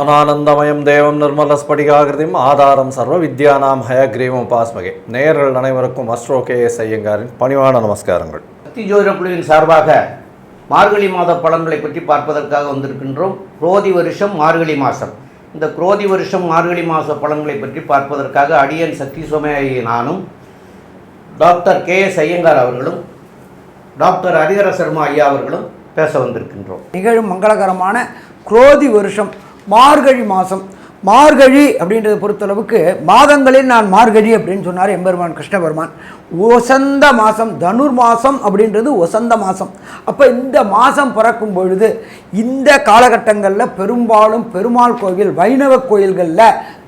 ஞானானந்தமயம் தேவம் நிர்மலஸ்படிகாகிருதியும் ஆதாரம் சர்வ வித்யானாம் ஹயக்ரீவம் உபாஸ்மகே. நேயர்கள் அனைவருக்கும் அஸ்ட்ரோ கே எஸ் ஐயங்காரின் பணிவான நமஸ்காரங்கள். சக்தி ஜோதிட குழுவின் சார்பாக மார்கழி மாத பலன்களை பற்றி பார்ப்பதற்காக வந்திருக்கின்றோம். குரோதி வருஷம் மார்கழி மாதம் இந்த குரோதி வருஷம் மார்கழி மாத பலன்களை பற்றி பார்ப்பதற்காக அடியன் சக்தி சோமயாயி நானும் டாக்டர் கே எஸ் ஐயங்கார் அவர்களும் டாக்டர் ஹரிஹர சர்மா ஐயா அவர்களும் பேச வந்திருக்கின்றோம். நிகழும் மங்களகரமான குரோதி வருஷம் மார்கழி மாதம் மார்கழி அப்படின்றத பொறுத்தளவுக்கு மாதங்களில் நான் மார்கழி அப்படின்னு சொன்னார் எம்பெருமான் கிருஷ்ணபெருமான். ஒசந்த மாதம் தனுர் மாதம் அப்படின்றது ஒசந்த மாதம் அப்போ இந்த மாதம் பிறக்கும் பொழுது இந்த காலகட்டங்களில் பெரும்பாலும் பெருமாள் கோவில் வைணவ கோயில்களில்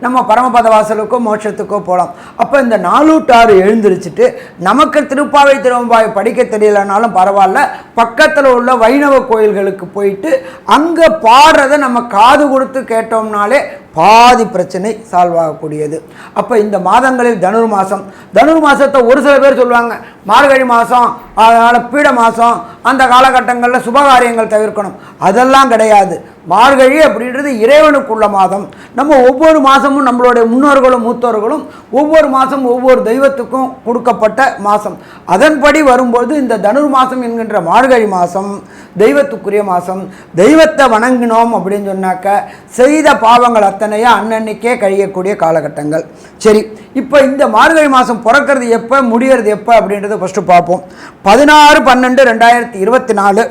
நம்ம பரமபத வாசலுக்கோ மோட்சத்துக்கோ போகலாம் அப்போ இந்த நாலூட்டாறு எழுந்திரிச்சிட்டு நமக்கு திருப்பாவை திருவம்பாவை படிக்க தெரியலனாலும் பரவாயில்ல. பக்கத்தில் உள்ள வைணவ கோயில்களுக்கு போயிட்டு அங்கே பாடுறதை நம்ம காது கொடுத்து கேட்டோம்னாலே பாதி பிரச்சனை சால்வ் ஆகக்கூடியது. அப்போ இந்த மாதங்களில் தனுர் மாதம் தனுர் மாதத்தை ஒரு சில பேர் சொல்லுவாங்க மார்கழி மாதம் அதனால் பீட மாதம் அந்த காலகட்டங்களில் சுபகாரியங்கள் தவிர்க்கணும். அதெல்லாம் கிடையாது. மார்கழி அப்படின்றது இறைவனுக்குள்ள மாதம். நம்ம ஒவ்வொரு மாதமும் நம்மளுடைய முன்னோர்களும் மூத்தோர்களும் ஒவ்வொரு மாதம் ஒவ்வொரு தெய்வத்துக்கும் கொடுக்கப்பட்ட மாதம் அதன்படி வரும்போது இந்த தனுர் மாதம் என்கின்ற மார்கழி மாதம் தெய்வத்துக்குரிய மாதம் தெய்வத்தை வணங்கினோம் அப்படின்னு சொன்னாக்க செய்த பாவங்கள் சிந்தனையாக அன்னன்னைக்கே கழியக்கூடிய காலகட்டங்கள். சரி இப்போ இந்த மார்கழி மாதம் பிறக்கிறது எப்போ முடியறது எப்போ அப்படின்றத ஃபஸ்ட்டு பார்ப்போம். பதினாறு பன்னெண்டு ரெண்டாயிரத்தி இருபத்தி நாலு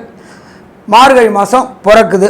மார்கழி மாதம் பிறக்குது.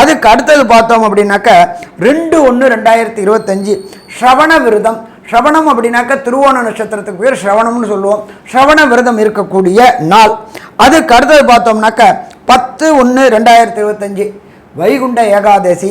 அதுக்கு அடுத்தது பார்த்தோம் அப்படின்னாக்க ரெண்டு ஒன்று ரெண்டாயிரத்தி இருபத்தஞ்சி ஸ்ரவண விரதம். ஸ்ரவணம் அப்படின்னாக்க திருவோண நட்சத்திரத்துக்கு பேர் ஸ்ரவணம்னு சொல்லுவோம். ஸ்ரவண விரதம் இருக்கக்கூடிய நாள். அதுக்கு அடுத்தது பார்த்தோம்னாக்க பத்து ஒன்று ரெண்டாயிரத்தி இருபத்தஞ்சி வைகுண்ட ஏகாதசி.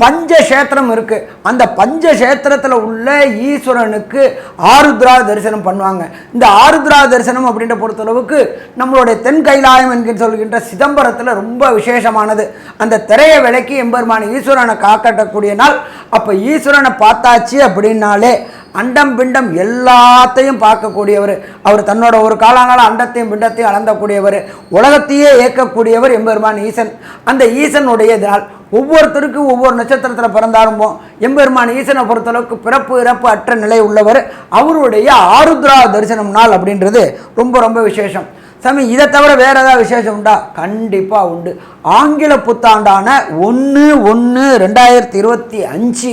பஞ்சக்ஷேத்திரம் இருக்குது அந்த பஞ்சக்ஷேத்திரத்தில் உள்ள ஈஸ்வரனுக்கு ஆருத்ரா தரிசனம் பண்ணுவாங்க. இந்த ஆருத்ரா தரிசனம் அப்படின்ற பொறுத்தளவுக்கு நம்மளுடைய தென் கைலாயம் என்கிற சொல்கின்ற சிதம்பரத்தில் ரொம்ப விசேஷமானது. அந்த திரையை விலைக்கு எம்பெருமான ஈஸ்வரனை காக்கட்டக்கூடிய நாள். அப்போ ஈஸ்வரனை பார்த்தாச்சு அப்படின்னாலே அண்டம் பிண்டம் எல்லாத்தையும் பார்க்கக்கூடியவர். அவர் தன்னோட ஒரு காலங்கால அண்டத்தையும் பிண்டத்தையும் அளந்தக்கூடியவர். உலகத்தையே இயக்கக்கூடியவர் எம்பெருமான் ஈசன். அந்த ஈசனுடைய இதனால் ஒவ்வொருத்தருக்கும் ஒவ்வொரு நட்சத்திரத்தில் பிறந்தாலும் எம்பெருமான் ஈசனை பொறுத்தளவுக்கு பிறப்பு இறப்பு அற்ற நிலை உள்ளவர். அவருடைய ஆருத்ரா தரிசனம் நாள் அப்படின்றது ரொம்ப ரொம்ப விசேஷம். சாமி இதை தவிர வேறு ஏதாவது விசேஷம் உண்டா? கண்டிப்பாக உண்டு. ஆங்கில புத்தாண்டான ஒன்று ஒன்று ரெண்டாயிரத்தி இருபத்தி அஞ்சு.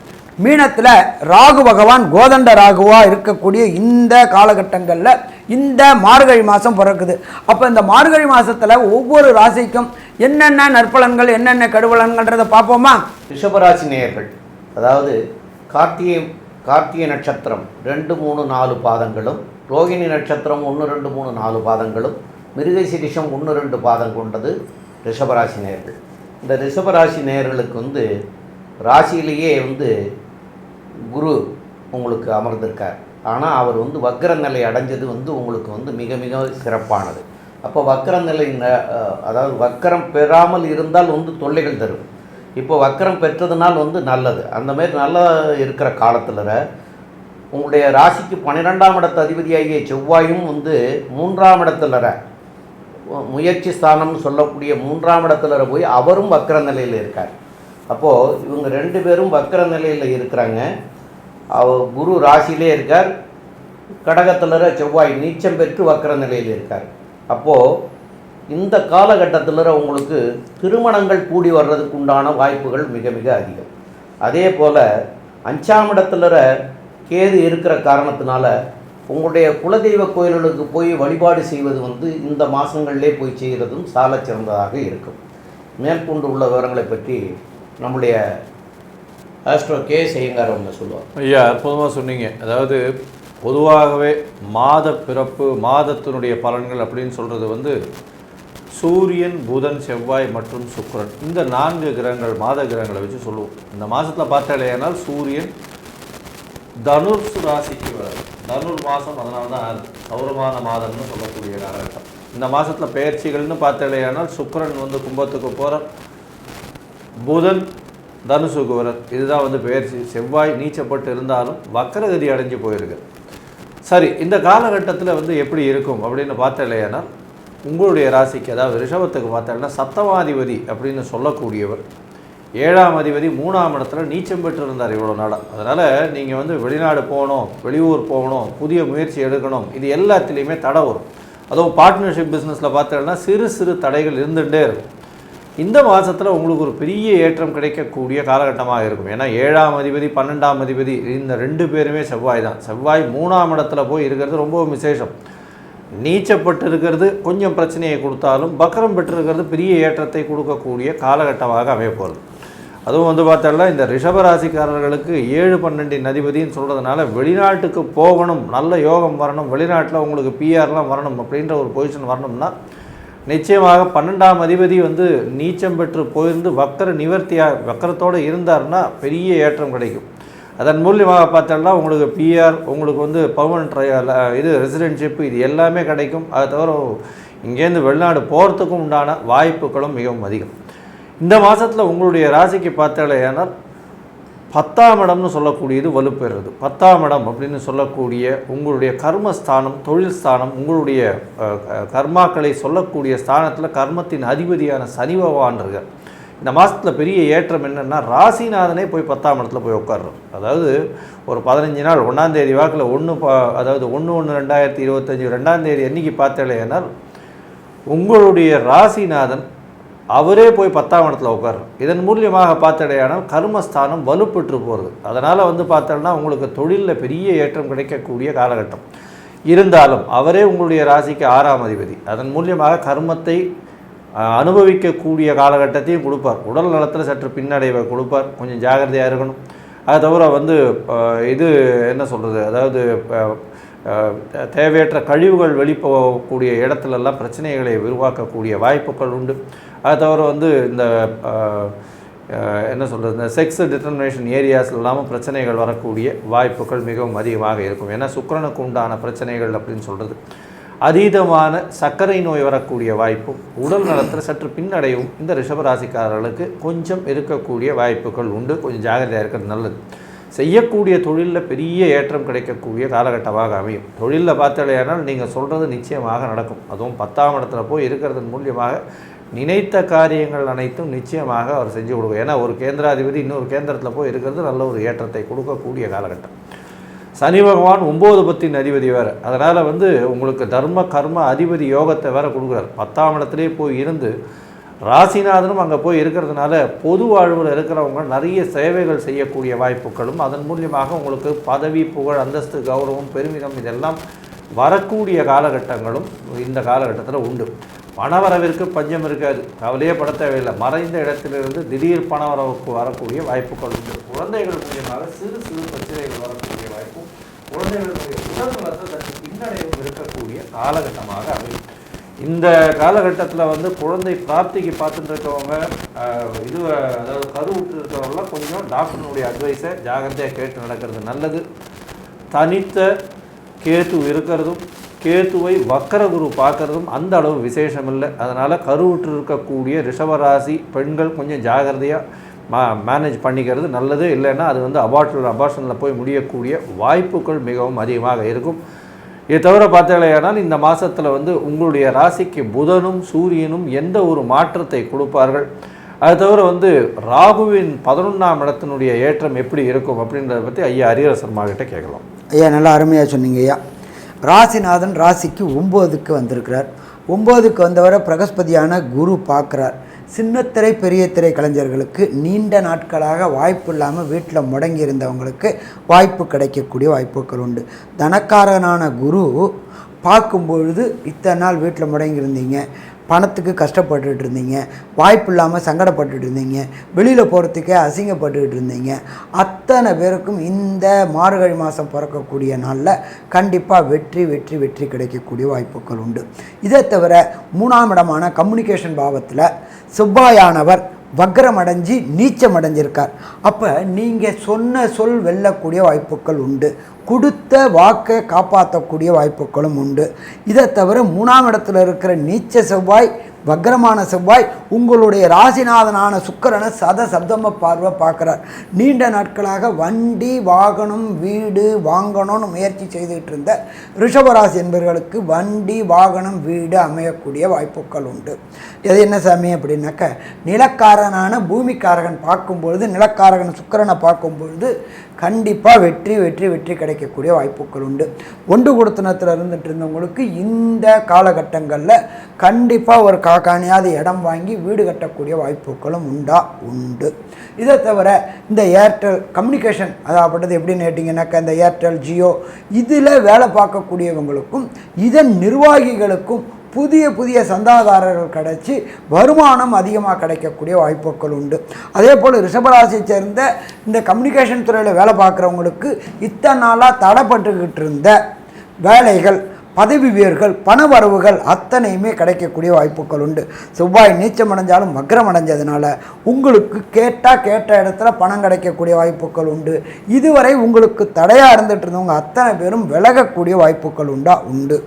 மீனத்தில் ராகு பகவான் கோதண்ட ராகுவாக இருக்கக்கூடிய இந்த காலகட்டங்களில் இந்த மார்கழி மாதம் பிறக்குது. அப்போ இந்த மார்கழி மாதத்தில் ஒவ்வொரு ராசிக்கும் என்னென்ன நற்பலன்கள் என்னென்ன கடுவலன்கள்ன்றதை பார்ப்போமா? ரிஷபராசி நேயர்கள் அதாவது கார்த்திகை கார்த்திகை நட்சத்திரம் ரெண்டு மூணு நாலு பாதங்களும் ரோகிணி நட்சத்திரம் ஒன்று ரெண்டு மூணு நாலு பாதங்களும் மிருகசிரிஷம் ஒன்று ரெண்டு பாதம் கொண்டது ரிஷபராசி நேயர்கள். இந்த ரிஷபராசி நேயர்களுக்கு வந்து ராசியிலேயே வந்து குரு உங்களுக்கு அமர்ந்திருக்கார். ஆனால் அவர் வந்து வக்ர நிலை அடைஞ்சது வந்து உங்களுக்கு வந்து மிக மிக சிறப்பானது. அப்போ வக்ர நிலை அதாவது வக்கரம் பெறாமல் இருந்தால் வந்து தொல்லைகள் தரும். இப்போ வக்கரம் பெற்றதுனால் வந்து நல்லது. அந்த மாதிரி நல்லா இருக்கிற காலத்தில் உங்களுடைய ராசிக்கு பன்னிரெண்டாம் இடத்து அதிபதியாகிய செவ்வாயும் வந்து மூன்றாம் இடத்துல முயற்சி ஸ்தானம்னு சொல்லக்கூடிய மூன்றாம் இடத்துல போய் அவரும் வக்கர நிலையில் இருக்கார். அப்போது இவங்க ரெண்டு பேரும் வக்கர நிலையில் இருக்கிறாங்க. அவர் குரு ராசியிலே இருக்கார். கடகத்தில் செவ்வாய் நீச்சம் பெற்று வக்கர நிலையில் இருக்கார். அப்போது இந்த காலகட்டத்தில் உங்களுக்கு திருமணங்கள் கூடி வர்றதுக்கு உண்டான வாய்ப்புகள் மிக மிக அதிகம். அதே போல் அஞ்சாம் இடத்துல கேது இருக்கிற காரணத்தினால உங்களுடைய குலதெய்வ கோயில்களுக்கு போய் வழிபாடு செய்வது வந்து இந்த மாதங்கள்லே போய் செய்கிறதும் சால சிறந்ததாக இருக்கும். மேற்கொண்டு உள்ள விவரங்களை பற்றி நம்முடைய ஆஸ்ட்ரோ கே செய்யங்கார் அவங்க சொல்லுவார் ஐயா அற்புதமாக சொன்னீங்க. அதாவது பொதுவாகவே மாத பிறப்பு மாதத்தினுடைய பலன்கள் அப்படின்னு சொல்கிறது வந்து சூரியன் புதன் செவ்வாய் மற்றும் சுக்கரன். இந்த நான்கு கிரகங்கள் மாத கிரகங்களை வச்சு சொல்லுவோம். இந்த மாதத்தில் பார்த்தாலேனால் சூரியன் தனுர்சு ராசிக்கு வராது தனுர் மாதம் அதனால தான் சௌரமான மாதம்னு சொல்லக்கூடிய காலகட்டம். இந்த மாதத்தில் பயிற்சிகள்னு பார்த்தாலேயானால் சுக்கரன் வந்து கும்பத்துக்கு போகிற புதன் தனுசுக்கு வர இதுதான் வந்து பெயர்ச்சி. செவ்வாய் நீச்சப்பட்டு இருந்தாலும் வக்கரகதி அடைஞ்சு போயிருக்கு. சரி இந்த காலகட்டத்தில் வந்து எப்படி இருக்கும் அப்படின்னு பார்த்தலையானா உங்களுடைய ராசிக்கு அதாவது ரிஷபத்துக்கு பார்த்தோம்னா சப்தமாதிபதி அப்படின்னு சொல்லக்கூடியவர். ஏழாம் அதிபதி மூணாம் இடத்துல நீச்சம் பெற்று இருந்தார் இவ்வளோ நாடாக அதனால் நீங்கள் வந்து வெளிநாடு போகணும் வெளியூர் போகணும் புதிய முயற்சி எடுக்கணும் இது எல்லாத்துலேயுமே தடை வரும். அதுவும் பார்ட்னர்ஷிப் பிஸ்னஸில் பார்த்தோம்னா சிறு சிறு தடைகள் இருந்துகிட்டே இருக்கும். இந்த மாதத்தில் உங்களுக்கு ஒரு பெரிய ஏற்றம் கிடைக்கக்கூடிய காலகட்டமாக இருக்கும். ஏன்னா ஏழாம் அதிபதி பன்னெண்டாம் அதிபதி இந்த ரெண்டு பேருமே செவ்வாய் தான். செவ்வாய் மூணாம் இடத்துல போய் இருக்கிறது ரொம்ப விசேஷம். நீச்சப்பட்டு இருக்கிறது கொஞ்சம் பிரச்சனையை கொடுத்தாலும் பக்கரம் பெற்றிருக்கிறது பெரிய ஏற்றத்தை கொடுக்கக்கூடிய காலகட்டமாக அமையப்போகுது அதுவும் வந்து பார்த்தோம்னா இந்த ரிஷபராசிக்காரர்களுக்கு ஏழு பன்னெண்டின் அதிபதின்னு சொல்கிறதுனால வெளிநாட்டுக்கு போகணும் நல்ல யோகம் வரணும் வெளிநாட்டில் உங்களுக்கு பிஆர்லாம் வரணும் அப்படின்ற ஒரு பொசிஷன் வரணும்னா நிச்சயமாக பன்னெண்டாம் அதிபதி வந்து நீச்சம் பெற்று போயிருந்து வக்கர நிவர்த்தியாக வக்கரத்தோடு இருந்தார்னா பெரிய ஏற்றம் கிடைக்கும். அதன் மூலியமாக பார்த்தோம்னா உங்களுக்கு பிஆர் உங்களுக்கு வந்து பர்மனண்ட் இது ரெசிடென்ஷிப் இது எல்லாமே கிடைக்கும். அது தவிர இங்கேருந்து வெளிநாடு போகிறதுக்கும் உண்டான வாய்ப்புகளும் மிகவும் அதிகம். இந்த மாதத்தில் உங்களுடைய ராசிக்கு பார்த்தாலேயானால் பத்தாம் இடம்னு சொல்லக்கூடியது வலுப்பெறுறது. பத்தாம் இடம் அப்படின்னு சொல்லக்கூடிய உங்களுடைய கர்மஸ்தானம் தொழில் ஸ்தானம் உங்களுடைய கர்மாக்களை சொல்லக்கூடிய ஸ்தானத்தில் கர்மத்தின் அதிபதியான சனி பகவான் இருக்கார் இந்த மாதத்தில் பெரிய ஏற்றம் என்னென்னா ராசிநாதனே போய் பத்தாம் இடத்துல போய் உட்கார்றோம் அதாவது ஒரு பதினஞ்சு நாள் ஒன்றாந்தேதி வாக்கில் ஒன்று அதாவது ஒன்று ஒன்று ரெண்டாயிரத்தி இருபத்தஞ்சி ரெண்டாந்தேதி அன்னைக்கு பார்த்தேனால் உங்களுடைய ராசிநாதன் அவரே போய் பத்தாம் இடத்துல உட்கார்றார். இதன் மூலியமாக பார்த்தடையானால் கர்மஸ்தானம் வலுப்பெற்று போகிறது அதனால் வந்து பார்த்தோம்னா உங்களுக்கு தொழிலில் பெரிய ஏற்றம் கிடைக்கக்கூடிய காலகட்டம். இருந்தாலும் அவரே உங்களுடைய ராசிக்கு ஆறாம் அதிபதி. அதன் மூலியமாக கர்மத்தை அனுபவிக்கக்கூடிய காலகட்டத்தையும் கொடுப்பார். உடல் நலத்தில் சற்று பின்னடைவை கொடுப்பார். கொஞ்சம் ஜாகிரதையாக இருக்கணும். அது தவிர வந்து இது என்ன சொல்கிறது அதாவது தேவையற்ற கழிவுகள் வெளிப்போகக்கூடிய இடத்துலலாம் பிரச்சனைகளை உருவாக்கக்கூடிய வாய்ப்புகள் உண்டு. அது தவிர வந்து இந்த என்ன சொல்கிறது இந்த செக்ஸ் டிட்டர்மினேஷன் ஏரியாஸ் இல்லாமல் பிரச்சனைகள் வரக்கூடிய வாய்ப்புகள் மிகவும் அதிகமாக இருக்கும். ஏன்னா சுக்கரனுக்கு உண்டான பிரச்சனைகள் அப்படின்னு சொல்கிறது அதீதமான சர்க்கரை நோய் வரக்கூடிய வாய்ப்பும் உடல் நலத்தில் சற்று பின்னடையும் இந்த ரிஷபராசிக்காரர்களுக்கு கொஞ்சம் இருக்கக்கூடிய வாய்ப்புகள் உண்டு. கொஞ்சம் ஜாகிரதையாக இருக்கிறது நல்லது. செய்யக்கூடிய தொழிலில் பெரிய ஏற்றம் கிடைக்கக்கூடிய காலகட்டமாக அமையும். தொழிலில் பார்த்தாலேயானால் நீங்கள் சொல்கிறது நிச்சயமாக நடக்கும். அதுவும் பத்தாம் இடத்துல போய் இருக்கிறதன் மூலியமாக நினைத்த காரியங்கள் அனைத்தும் நிச்சயமாக அவர் செஞ்சு கொடுக்கும். ஏன்னா ஒரு கேந்திராதிபதி இன்னொரு கேந்திரத்தில் போய் இருக்கிறது நல்ல ஒரு ஏற்றத்தை கொடுக்கக்கூடிய காலகட்டம். சனி பகவான் ஒம்பது பத்தின் அதிபதி வேறு. அதனால் வந்து உங்களுக்கு தர்ம கர்ம அதிபதி யோகத்தை வேற கொடுக்குறார். பத்தாம் இடத்துலேயே போய் இருந்து ராசிநாதனும் அங்கே போய் இருக்கிறதுனால பொது வாழ்வில் இருக்கிறவங்க நிறைய சேவைகள் செய்யக்கூடிய வாய்ப்புகளும் அதன் மூலியமாக உங்களுக்கு பதவி புகழ் அந்தஸ்து கௌரவம் பெருமிதம் இதெல்லாம் வரக்கூடிய காலகட்டங்களும் இந்த காலகட்டத்தில் உண்டு. பணவரவிற்கு பஞ்சம் இருக்காது. கவலையே பட தேவையில்லை. மறைந்த இடத்திலிருந்து திடீர் பணவரவுக்கு வரக்கூடிய வாய்ப்புகள் உண்டு. குழந்தைகள் மூலியமாக சிறு சிறு பிரச்சனைகள் வரக்கூடிய வாய்ப்பும் குழந்தைகளுடைய உடல் நலத்தை சற்று பின்னடைவும் இருக்கக்கூடிய காலகட்டமாக அமையும். இந்த காலகட்டத்தில் வந்து குழந்தை பிராப்திக்கு பார்த்துட்டு இருக்கவங்க இது அதாவது கருவுற்று இருக்கிறவங்களாம் கொஞ்சம் டாக்டர்னுடைய அட்வைஸை ஜாகிரதையாக கேட்டு நடக்கிறது நல்லது. தனித்த கேத்து இருக்கிறதும் கேத்துவை வக்கரகுரு பார்க்கறதும் அந்த அளவு விசேஷம் இல்லை அதனால் கருவுற்று இருக்கக்கூடிய ரிஷபராசி பெண்கள் கொஞ்சம் ஜாகிரதையாக மா மேனேஜ் பண்ணிக்கிறது நல்லது. இல்லைன்னா அது வந்து அபார்ஷன் அபார்ஷனில் போய் முடியக்கூடிய வாய்ப்புகள் மிகவும் அதிகமாக இருக்கும். இதை தவிர பார்த்தீங்களேனால் இந்த மாதத்தில் வந்து உங்களுடைய ராசிக்கு புதனும் சூரியனும் எந்த ஒரு மாற்றத்தை கொடுப்பார்கள்? அது தவிர வந்து ராகுவின் பதினொன்றாம் இடத்தினுடைய ஏற்றம் எப்படி இருக்கும் அப்படின்றத பற்றி ஐயா அரியரசர்மா கேட்கலாம். ஐயா நல்லா அருமையாக சொன்னீங்க ஐயா. ராசிநாதன் ராசிக்கு ஒம்போதுக்கு வந்திருக்கிறார். ஒம்போதுக்கு வந்தவரை பிரகஸ்பதியான குரு பார்க்குறார். சின்னத்திரை பெரிய திரை கலைஞர்களுக்கு நீண்ட நாட்களாக வாய்ப்பு இல்லாமல் வீட்டில் முடங்கி இருந்தவங்களுக்கு வாய்ப்பு கிடைக்கக்கூடிய வாய்ப்புகள் உண்டு. தனக்காரனான குரு பார்க்கும்பொழுது இத்தனை நாள் வீட்டில் முடங்கியிருந்தீங்க பணத்துக்கு கஷ்டப்பட்டுட்டு இருந்தீங்க. வாய்ப்பு இல்லாமல் சங்கடப்பட்டுட்டு இருந்தீங்க. வெளியில் போகிறதுக்கே அசிங்கப்பட்டுக்கிட்டு இருந்தீங்க. அத்தனை பேருக்கும் இந்த மார்கழி மாதம் பிறக்கக்கூடிய நாளில் கண்டிப்பாக வெற்றி வெற்றி வெற்றி கிடைக்கக்கூடிய வாய்ப்புகள் உண்டு. இதை தவிர மூணாம் இடமான கம்யூனிகேஷன் பாவத்தில் செவ்வாயானவர் வக்ரம் அடைஞ்சு நீச்சம் அடைஞ்சிருக்கார். அப்போ நீங்கள் சொன்ன சொல் வெல்லக்கூடிய வாய்ப்புகள் உண்டு. கொடுத்த வாக்கை காப்பாற்றக்கூடிய வாய்ப்புகளும் உண்டு. இதை தவிர மூணாம் இடத்துல இருக்கிற நீச்ச செவ்வாய் வக்ரமான செவ்வாய் உங்களுடைய ராசிநாதனான சுக்கரனை சத சப்தம பார்வை பார்க்குறார். நீண்ட நாட்களாக வண்டி வாகனம் வீடு வாங்கணும்னு முயற்சி செய்துகிட்டு இருந்த ரிஷபராசி என்பவர்களுக்கு வண்டி வாகனம் வீடு அமையக்கூடிய வாய்ப்புகள் உண்டு. இது என்ன சாமி அப்படின்னாக்க நிலக்காரனான பூமிக்காரகன் பார்க்கும்பொழுது நிலக்காரகன் சுக்கரனை பார்க்கும்பொழுது கண்டிப்பாக வெற்றி வெற்றி வெற்றி கிடைக்கக்கூடிய வாய்ப்புகள் உண்டு. ஒன்று கொடுத்தனத்தில் இருந்துட்டு இருந்தவங்களுக்கு இந்த காலகட்டங்களில் கண்டிப்பாக ஒரு காக்காணியாவது இடம் வாங்கி வீடு கட்டக்கூடிய வாய்ப்புகளும் உண்டா? உண்டு. இதை தவிர இந்த ஏர்டெல் கம்யூனிகேஷன் அதாவது எப்படின்னு கேட்டிங்கன்னாக்கா இந்த ஏர்டெல் ஜியோ இதில் வேலை பார்க்கக்கூடியவங்களுக்கும் இதன் நிர்வாகிகளுக்கும் புதிய புதிய சந்தாதாரர்கள் கிடைச்சி வருமானம் அதிகமாக கிடைக்கக்கூடிய வாய்ப்புகள் உண்டு. அதே போல் ரிஷபராசியை சேர்ந்த இந்த கம்யூனிகேஷன் துறையில் வேலை பார்க்குறவங்களுக்கு இத்தனை நாளாக தடைப்பட்டுக்கிட்டு இருந்த வேலைகள் பதவி உயர்கள் பண வரவுகள் அத்தனையுமே கிடைக்கக்கூடிய வாய்ப்புகள் உண்டு. செவ்வாய் நீச்சம் அடைஞ்சாலும் வக்ரம் அடைஞ்சதுனால உங்களுக்கு கேட்டால் கேட்ட இடத்துல பணம் கிடைக்கக்கூடிய வாய்ப்புகள் உண்டு. இதுவரை உங்களுக்கு தடையாக இருந்துட்டு இருந்தவங்க அத்தனை பேரும் விலகக்கூடிய வாய்ப்புகள் உண்டா? உண்டு.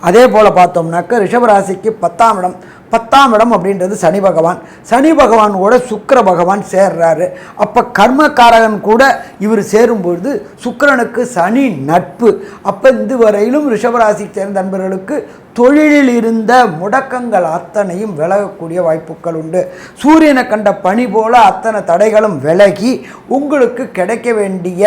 அதே போல் பார்த்தோம்னாக்க ரிஷபராசிக்கு பத்தாம் இடம். பத்தாம் இடம் அப்படின்றது சனி பகவான். சனி பகவான் கூட சுக்கர பகவான் சேர்றாரு. அப்போ கர்மக்காரகன் கூட இவர் சேரும்பொழுது சுக்கரனுக்கு சனி நட்பு. அப்போ இதுவரையிலும் வரையிலும் ரிஷபராசி சேர்ந்த நண்பர்களுக்கு தொழிலில் இருந்த முடக்கங்கள் அத்தனையும் விலகக்கூடிய வாய்ப்புகள் உண்டு. சூரியனை கண்ட பனி போல அத்தனை தடைகளும் விலகி உங்களுக்கு கிடைக்க வேண்டிய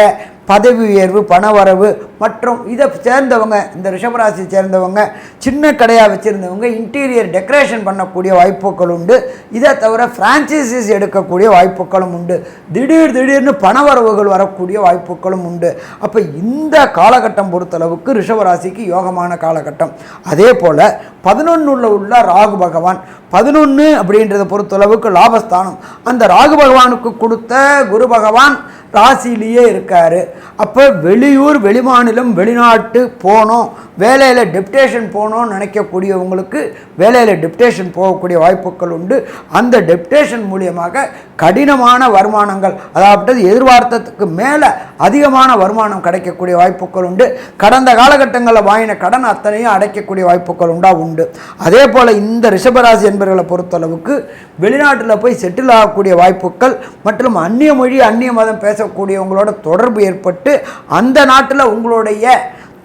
பதவி உயர்வு பணவரவு மற்றும் இதை சேர்ந்தவங்க இந்த ரிஷபராசி சேர்ந்தவங்க சின்ன கடையாக வச்சுருந்தவங்க இன்டீரியர் டெக்கரேஷன் பண்ணக்கூடிய வாய்ப்புகள் உண்டு. இதை தவிர ஃப்ரான்ச்சைசிஸ் எடுக்கக்கூடிய வாய்ப்புகளும் உண்டு. திடீர் திடீர்னு பணவரவுகள் வரக்கூடிய வாய்ப்புகளும் உண்டு. அப்போ இந்த காலகட்டம் பொறுத்தளவுக்கு ரிஷபராசிக்கு யோகமான காலகட்டம். அதே போல் பதினொன்றுல உள்ள ராகு பகவான் பதினொன்று அப்படின்றத பொறுத்தளவுக்கு லாபஸ்தானம். அந்த ராகு பகவானுக்கு கொடுத்த குரு பகவான் ராசியிலேயே இருக்கார். அப்போ வெளியூர் வெளிமாநிலம் வெளிநாட்டு போகணும் வேலையில் டெப்டேஷன் போகணும்னு நினைக்கக்கூடியவங்களுக்கு வேலையில் டெப்டேஷன் போகக்கூடிய வாய்ப்புகள் உண்டு. அந்த டெப்டேஷன் மூலியமாக கடினமான வருமானங்கள் அதாவது எதிர்பார்த்ததுக்கு மேலே அதிகமான வருமானம் கிடைக்கக்கூடிய வாய்ப்புகள் உண்டு. கடந்த காலகட்டங்களில் வாங்கின கடன் அத்தனையும் அடைக்கக்கூடிய வாய்ப்புகள் உண்டா உண்டு. அதே போல் இந்த ரிஷபராசி என்பவர்களை பொறுத்தளவுக்கு வெளிநாட்டில் போய் செட்டில் ஆகக்கூடிய வாய்ப்புகள் மற்றும் அந்நிய மொழி அந்நிய மதம் பேசக்கூடியவங்களோட தொடர்பு ஏற்பட்டு அந்த நாட்டில் உங்களுடைய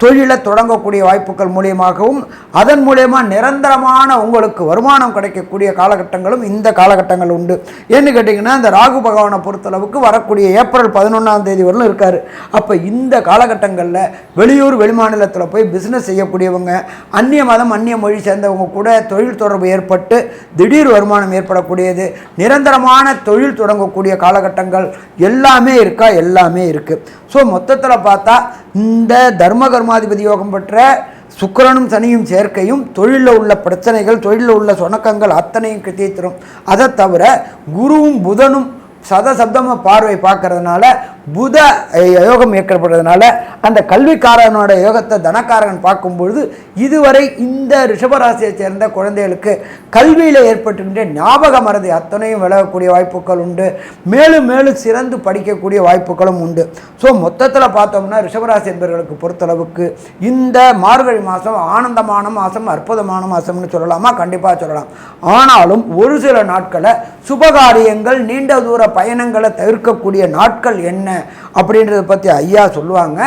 தொழிலை தொடங்கக்கூடிய வாய்ப்புகள் மூலியமாகவும் அதன் மூலயமா நிரந்தரமான உங்களுக்கு வருமானம் கிடைக்கக்கூடிய காலகட்டங்களும் இந்த காலகட்டங்கள் உண்டு. ஏன்னு கேட்டிங்கன்னா இந்த ராகு பகவானை பொறுத்தளவுக்கு வரக்கூடிய ஏப்ரல் பதினொன்றாம் தேதி வரலும் இருக்கார். அப்போ இந்த காலகட்டங்களில் வெளியூர் வெளிமாநிலத்தில் போய் பிஸ்னஸ் செய்யக்கூடியவங்க அந்நிய மதம் அந்நிய மொழி சேர்ந்தவங்க கூட தொழில் தொடர்பு ஏற்பட்டு திடீர் வருமானம் ஏற்படக்கூடியது. நிரந்தரமான தொழில் தொடங்கக்கூடிய காலகட்டங்கள் எல்லாமே இருக்கா? எல்லாமே இருக்குது ஸோ மொத்தத்தில் பார்த்தா இந்த தர்மகர்ம கர்மாதிபதி யோகம் பெற்ற சுக்கிரனும் சனியும் சேர்க்கையும் தொழிலில் உள்ள பிரச்சனைகள் தொழிலில் உள்ள சொணக்கங்கள் அத்தனையும் தீர்த்திரும் அதை தவிர குருவும் புதனும் சத சப்தம பார்வை பார்க்கறதுனால புத யோகம் ஏற்கப்படுறதுனால அந்த கல்விக்காரனோட யோகத்தை தனக்காரன் பார்க்கும்பொழுது இதுவரை இந்த ரிஷபராசியை சேர்ந்த குழந்தைகளுக்கு கல்வியில் ஏற்பட்டுகின்ற ஞாபக மறதி அத்தனையும் விலகக்கூடிய வாய்ப்புகள் உண்டு. மேலும் மேலும் சிறந்து படிக்கக்கூடிய வாய்ப்புகளும் உண்டு. ஸோ மொத்தத்தில் பார்த்தோம்னா ரிஷபராசி என்பவர்களுக்கு பொறுத்தளவுக்கு இந்த மார்கழி மாதம் ஆனந்தமான மாதம் அற்புதமான மாதம்னு சொல்லலாமா? கண்டிப்பாக சொல்லலாம். ஆனாலும் ஒரு சில நாட்களை சுபகாரியங்கள் நீண்ட தூர பயணங்களை தவிர்க்கக்கூடிய நாட்கள் என்ன அப்படின்றத பற்றி ஐயா சொல்லுவாங்க.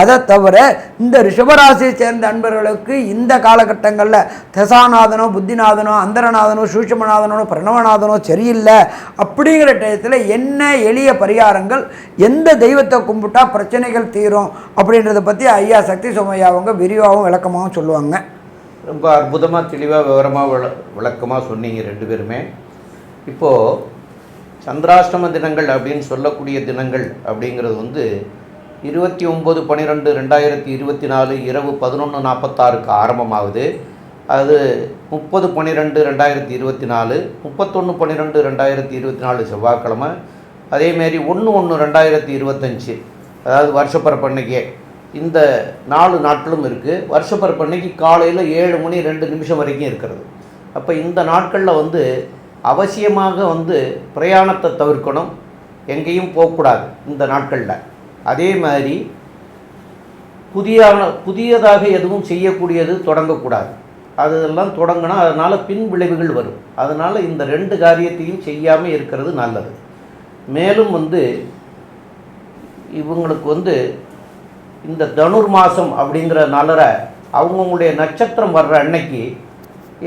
அதை தவிர இந்த ரிஷபராசியை சேர்ந்த அன்பர்களுக்கு இந்த காலகட்டங்களில் தசாநாதனோ புத்திநாதனோ அந்தரநாதனோ சூஷமநாதனோ பிரணவநாதனோ சரியில்லை அப்படிங்கிற டயத்தில் என்ன எளிய பரிகாரங்கள் எந்த தெய்வத்தை கும்பிட்டா பிரச்சனைகள் தீரும் அப்படின்றத பற்றி ஐயா சக்தி சோமையா அவங்க விரிவாகவும் விளக்கமாகவும் சொல்லுவாங்க. ரொம்ப அற்புதமாக தெளிவாக விவரமாக விள விளக்கமாக சொன்னீங்க ரெண்டு பேருமே. இப்போது சந்திராஷ்டம தினங்கள் அப்படின்னு சொல்லக்கூடிய தினங்கள் அப்படிங்கிறது வந்து இருபத்தி ஒம்பது பன்னிரெண்டு ரெண்டாயிரத்தி இருபத்தி நாலு இரவு பதினொன்று நாற்பத்தாறுக்கு ஆரம்பமாகுது. அது முப்பது பன்னிரெண்டு ரெண்டாயிரத்தி இருபத்தி நாலு முப்பத்தொன்று பன்னிரெண்டு ரெண்டாயிரத்தி இருபத்தி நாலு செவ்வாய்க்கிழமை அதேமாரி ஒன்று ஒன்று ரெண்டாயிரத்தி இருபத்தஞ்சி அதாவது வருஷப்பரப்பன்னைக்கே இந்த நாலு நாட்களும் இருக்குது வருஷப்பரப்பன்னைக்கு காலையில் ஏழு மணி ரெண்டு நிமிஷம் வரைக்கும் இருக்கிறது. அப்போ இந்த நாட்களில் வந்து அவசியமாக வந்து பிரயாணத்தை தவிர்க்கணும். எங்கேயும் போகக்கூடாது இந்த நாட்களில். அதே மாதிரி புதிய புதியதாக எதுவும் செய்யக்கூடியது தொடங்கக்கூடாது. அதெல்லாம் தொடங்கினா அதனால் பின் விளைவுகள் வரும். அதனால் இந்த ரெண்டு காரியத்தையும் செய்யாமல் இருக்கிறது நல்லது. மேலும் வந்து இவங்களுக்கு வந்து இந்த தனுர் மாதம் அப்படிங்கிற நலரை அவங்கவுங்களுடைய நட்சத்திரம் வர்ற அன்னைக்கு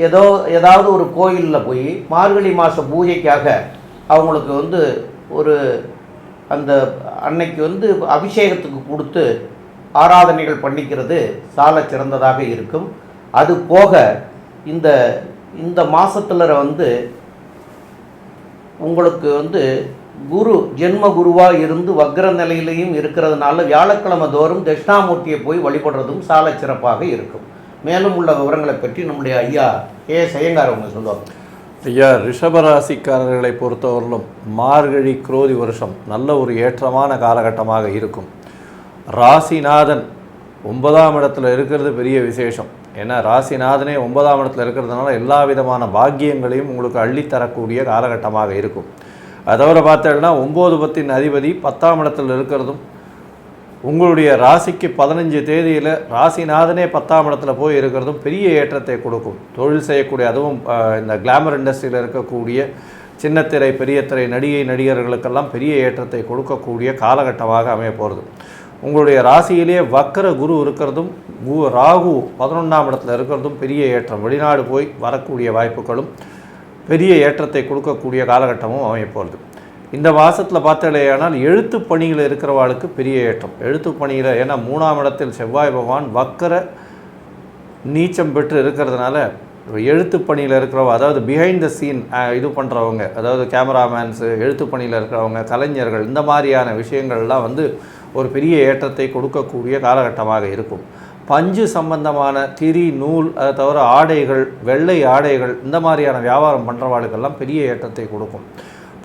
ஏதோ ஏதாவது ஒரு கோயிலில் போய் மார்கழி மாத பூஜைக்காக அவங்களுக்கு வந்து ஒரு அந்த அன்னைக்கு வந்து அபிஷேகத்துக்கு கொடுத்து ஆராதனைகள் பண்ணிக்கிறது சால சிறந்ததாக இருக்கும். அது போக இந்த இந்த மாதத்தில் வந்து உங்களுக்கு வந்து குரு ஜென்ம குருவாக இருந்து வக்ர நிலையிலையும் இருக்கிறதுனால வியாழக்கிழமை தோறும் தட்சிணாமூர்த்தியை போய் வழிபடுறதும் சால சிறப்பாக இருக்கும். மேலும் உள்ள விவரங்களை பற்றி நம்முடைய ஐயா ஏ சையங்கார் அவங்க சொல்லுவாங்க ஐயா ரிஷபராசிக்காரர்களை பொறுத்தவரையிலும் மார்கழி குரோதி வருஷம் நல்ல ஒரு ஏற்றமான காலகட்டமாக இருக்கும். ராசிநாதன் ஒன்பதாம் இடத்துல இருக்கிறது பெரிய விசேஷம். ஏன்னா ராசிநாதனே ஒன்பதாம் இடத்துல இருக்கிறதுனால எல்லா விதமான பாக்கியங்களையும் உங்களுக்கு அள்ளித்தரக்கூடிய காலகட்டமாக இருக்கும். அதை பார்த்தோம்னா பார்த்தேன்னா ஒம்பது பத்தின் அதிபதி பத்தாம் இடத்துல இருக்கிறதும் உங்களுடைய ராசிக்கு பதினஞ்சு தேதியில் ராசிநாதனே பத்தாம் இடத்துல போய் இருக்கிறதும் பெரிய ஏற்றத்தை கொடுக்கும். தொழில் செய்யக்கூடிய அதுவும் இந்த கிளாமர் இண்டஸ்ட்ரியில் இருக்கக்கூடிய சின்னத்திரை பெரிய திரை நடிகை நடிகர்களுக்கெல்லாம் பெரிய ஏற்றத்தை கொடுக்கக்கூடிய காலகட்டமாக அமைய போகிறது உங்களுடைய ராசியிலே வக்கர குரு இருக்கிறதும் ராகு பதினொன்றாம் இடத்துல இருக்கிறதும் பெரிய ஏற்றம். வெளிநாடு போய் வரக்கூடிய வாய்ப்புகளும் பெரிய ஏற்றத்தை கொடுக்கக்கூடிய காலகட்டமும் அமைய போகிறது இந்த மாதத்தில் பார்த்தாலேயானால் எழுத்து பணியில் இருக்கிறவாளுக்கு பெரிய ஏற்றம். எழுத்து பணியில் ஏன்னா மூணாம் இடத்தில் செவ்வாய் பகவான் வக்கர நீச்சம் பெற்று இருக்கிறதுனால எழுத்து பணியில் இருக்கிறவங்க அதாவது பிஹைண்ட் த சீன் இது பண்ணுறவங்க அதாவது கேமராமேன்ஸு எழுத்து பணியில் இருக்கிறவங்க கலைஞர்கள் இந்த மாதிரியான விஷயங்கள்லாம் வந்து ஒரு பெரிய ஏற்றத்தை கொடுக்கக்கூடிய காலகட்டமாக இருக்கும். பஞ்சு சம்பந்தமான திரி நூல் அதை தவிர ஆடைகள் வெள்ளை ஆடைகள் இந்த மாதிரியான வியாபாரம் பண்ணுறவாளுக்கெல்லாம் பெரிய ஏற்றத்தை கொடுக்கும்.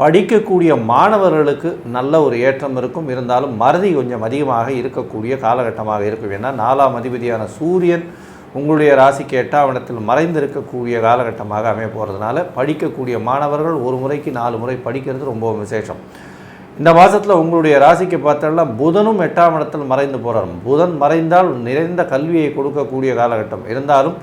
படிக்கக்கூடிய மாணவர்களுக்கு நல்ல ஒரு ஏற்றம் இருக்கும். இருந்தாலும் மறதி கொஞ்சம் அதிகமாக இருக்கக்கூடிய காலகட்டமாக இருக்கும். ஏன்னா நாலாம் அதிபதியான சூரியன் உங்களுடைய ராசிக்கு எட்டாவணத்தில் மறைந்திருக்கக்கூடிய காலகட்டமாக அமைய போகிறதுனால படிக்கக்கூடிய மாணவர்கள் ஒரு முறைக்கு நாலு முறை படிக்கிறது ரொம்ப விசேஷம். இந்த மாதத்தில் உங்களுடைய ராசிக்கு பார்த்தோம்னா புதனும் எட்டாம் இடத்தில் மறைந்து போகிறார் புதன் மறைந்தால் நிறைந்த கல்வியை கொடுக்கக்கூடிய காலகட்டம். இருந்தாலும்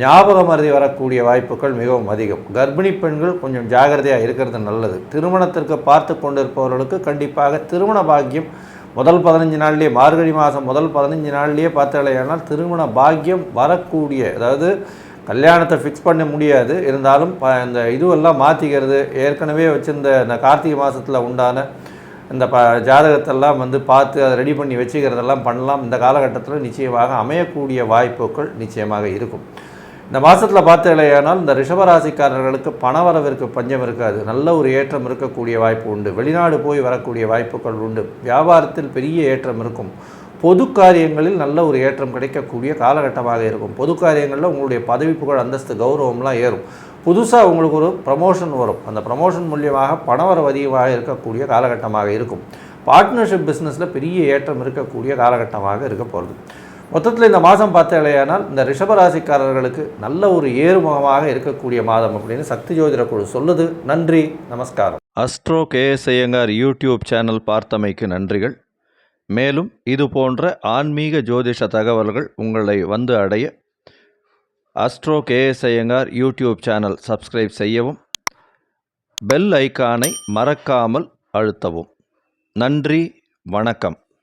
ஞாபக மருதி வரக்கூடிய வாய்ப்புகள் மிகவும் அதிகம். கர்ப்பிணி பெண்கள் கொஞ்சம் ஜாகிரதையாக இருக்கிறது நல்லது. திருமணத்திற்கு பார்த்து கொண்டிருப்பவர்களுக்கு கண்டிப்பாக திருமண பாக்கியம் முதல் பதினஞ்சு நாள்லேயே மார்கழி மாதம் முதல் பதினஞ்சு நாள்லேயே பார்த்தாலேயானால் திருமண பாக்கியம் வரக்கூடிய அதாவது கல்யாணத்தை ஃபிக்ஸ் பண்ண முடியாது. இருந்தாலும் ப இந்த இதுவெல்லாம் மாற்றிக்கிறது ஏற்கனவே வச்சுருந்த இந்த கார்த்திகை மாதத்தில் உண்டான இந்த ப ஜாதகத்தெல்லாம் வந்து பார்த்து அதை ரெடி பண்ணி வச்சுக்கிறதெல்லாம் பண்ணலாம். இந்த காலகட்டத்தில் நிச்சயமாக அமையக்கூடிய வாய்ப்புகள் நிச்சயமாக இருக்கும். இந்த மாதத்தில் பார்த்தீங்களேயானால் இந்த ரிஷபராசிக்காரர்களுக்கு பணவரவிற்கு பஞ்சம் இருக்காது. நல்ல ஒரு ஏற்றம் இருக்கக்கூடிய வாய்ப்பு உண்டு. வெளிநாடு போய் வரக்கூடிய வாய்ப்புகள் உண்டு. வியாபாரத்தில் பெரிய ஏற்றம் இருக்கும். பொது காரியங்களில் நல்ல ஒரு ஏற்றம் கிடைக்கக்கூடிய காலகட்டமாக இருக்கும். பொது காரியங்களில் உங்களுடைய பதவி புகழ் அந்தஸ்து கௌரவம்லாம் ஏறும். புதுசாக உங்களுக்கு ஒரு ப்ரமோஷன் வரும். அந்த ப்ரமோஷன் மூலியமாக பணவரவு அதிகமாக இருக்கக்கூடிய காலகட்டமாக இருக்கும். பார்ட்னர்ஷிப் பிஸ்னஸில் பெரிய ஏற்றம் இருக்கக்கூடிய காலகட்டமாக இருக்க போகிறது மொத்தத்தில் இந்த மாதம் பார்த்தாலேயானால் இந்த ரிஷபராசிக்காரர்களுக்கு நல்ல ஒரு ஏறுமுகமாக இருக்கக்கூடிய மாதம் அப்படின்னு சக்தி ஜோதிட குழு சொல்லுது. நன்றி நமஸ்காரம். Astro KS Iyengar YouTube channel பார்த்தமைக்கு நன்றிகள். மேலும் இது போன்ற ஆன்மீக ஜோதிஷ தகவல்கள் உங்களை வந்து அடைய astro KS Iyengar YouTube channel subscribe செய்யவும் பெல் ஐகானை மறக்காமல் அழுத்தவும். நன்றி வணக்கம்.